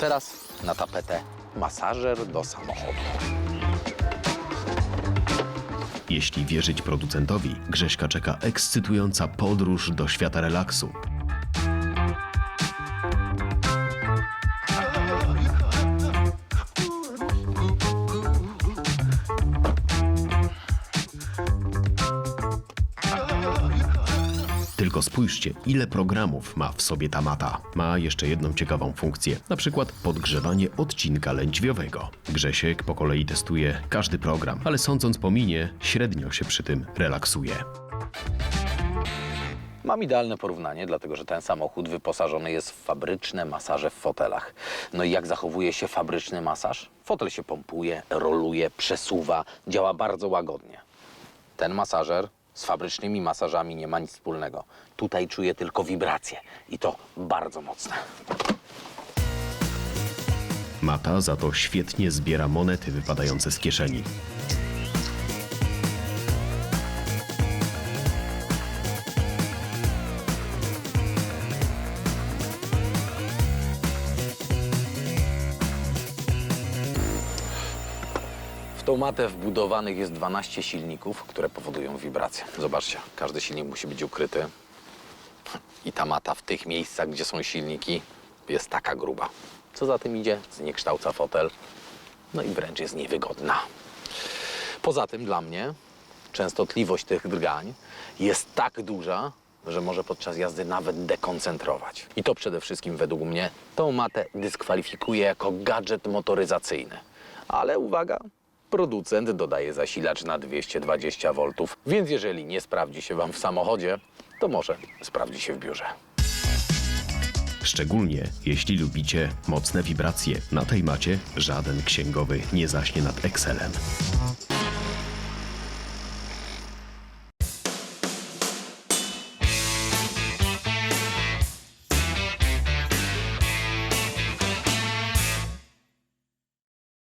Teraz na tapetę masażer do samochodu. Jeśli wierzyć producentowi, Grześka czeka ekscytująca podróż do świata relaksu. Tylko spójrzcie, ile programów ma w sobie ta mata. Ma jeszcze jedną ciekawą funkcję, na przykład podgrzewanie odcinka lędźwiowego. Grzesiek po kolei testuje każdy program, ale sądząc po minie, średnio się przy tym relaksuje. Mam idealne porównanie, dlatego że ten samochód wyposażony jest w fabryczne masaże w fotelach. No i jak zachowuje się fabryczny masaż? Fotel się pompuje, roluje, przesuwa, działa bardzo łagodnie. Ten masażer z fabrycznymi masażami nie ma nic wspólnego. Tutaj czuję tylko wibracje i to bardzo mocne. Mata za to świetnie zbiera monety wypadające z kieszeni. Tą matę wbudowanych jest 12 silników, które powodują wibracje. Zobaczcie, każdy silnik musi być ukryty. I ta mata w tych miejscach, gdzie są silniki, jest taka gruba. Co za tym idzie? Zniekształca fotel. No i wręcz jest niewygodna. Poza tym dla mnie częstotliwość tych drgań jest tak duża, że może podczas jazdy nawet dekoncentrować. I to przede wszystkim według mnie tą matę dyskwalifikuje jako gadżet motoryzacyjny. Ale uwaga, producent dodaje zasilacz na 220 V, więc jeżeli nie sprawdzi się Wam w samochodzie, to może sprawdzi się w biurze. Szczególnie jeśli lubicie mocne wibracje. Na tej macie żaden księgowy nie zaśnie nad Excelem.